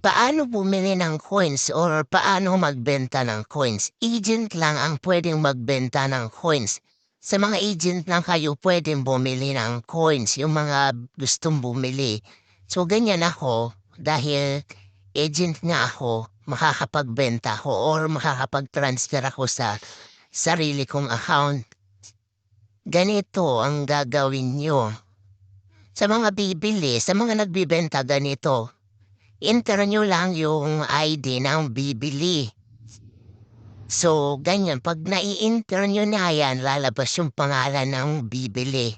Paano bumili ng coins or paano magbenta ng coins? Agent lang ang pwedeng magbenta ng coins. Sa mga agent lang kayo pwedeng bumili ng coins, yung mga gustong bumili. So, ganyan ako dahil agent nga ako, makakapagbenta ako or makakapag-transfer ako sa sarili kong account. Ganito ang gagawin nyo. Sa mga bibili, sa mga nagbibenta ganito, enter nyo lang yung ID ng bibili. So, ganyan. Pag nai-enter nyo na yan, lalabas yung pangalan ng bibili.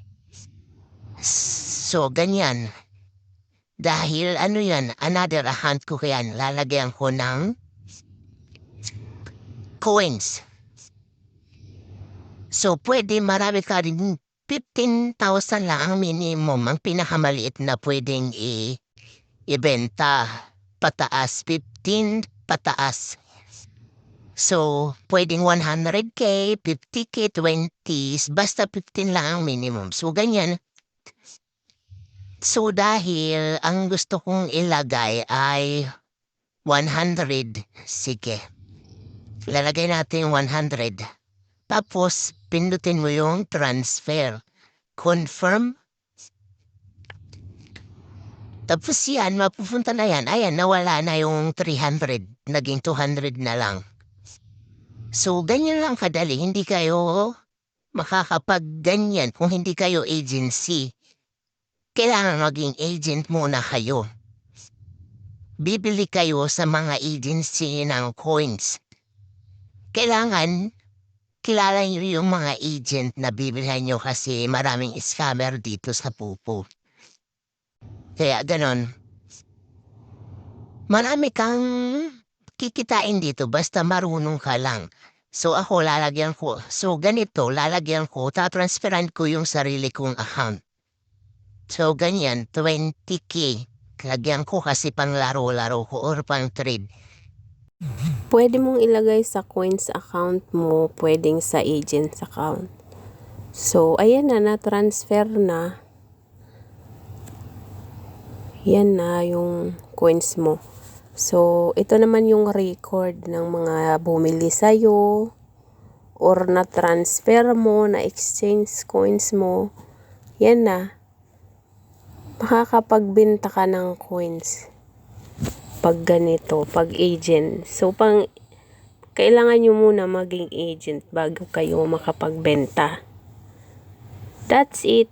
So, ganyan. Dahil ano yan, another account ko yan, lalagyan ko ng coins. So, pwede marami ka rin 15,000 lang ang minimum, ang pinakamaliit na pwedeng i- ibenta. Pataas, 15 pataas. So, pwedeng 100k, 50k, 20s, basta 15 lang ang minimum. So, ganyan. So, dahil ang gusto kong ilagay ay 100, sige. Lalagay natin 100. Tapos, pindutin mo yung transfer. Confirm. Tapos yan, mapupunta na yan. Ayan, nawala na yung 300. Naging 200 na lang. So, ganyan lang kadali. Hindi kayo makakapag-ganyan kung hindi kayo agency. Kailangan maging agent muna kayo. Bibili kayo sa mga agency ng coins. Kailangan kilala nyo yung mga agent na bibilhan nyo kasi maraming scammer dito sa Pupo. Kaya ganon. Marami kang kikitain dito basta marunong ka lang. So ako lalagyan ko, so ganito lalagyan ko, tatransferan ko yung sarili kong account. So ganyan, 20k. Lagyan ko kasi pang laro-laro ko or pang trade. Pwede mong ilagay sa coins account mo, pwedeng sa agent's account. So, ayan na, na-transfer na. Yan na yung coins mo. So, ito naman yung record ng mga bumili sa'yo or na-transfer mo, na-exchange coins mo. Yan na. Makakapagbenta ka ng coins pag ganito, pag agent. So, pang, kailangan nyo muna maging agent bago kayo makapagbenta. That's it.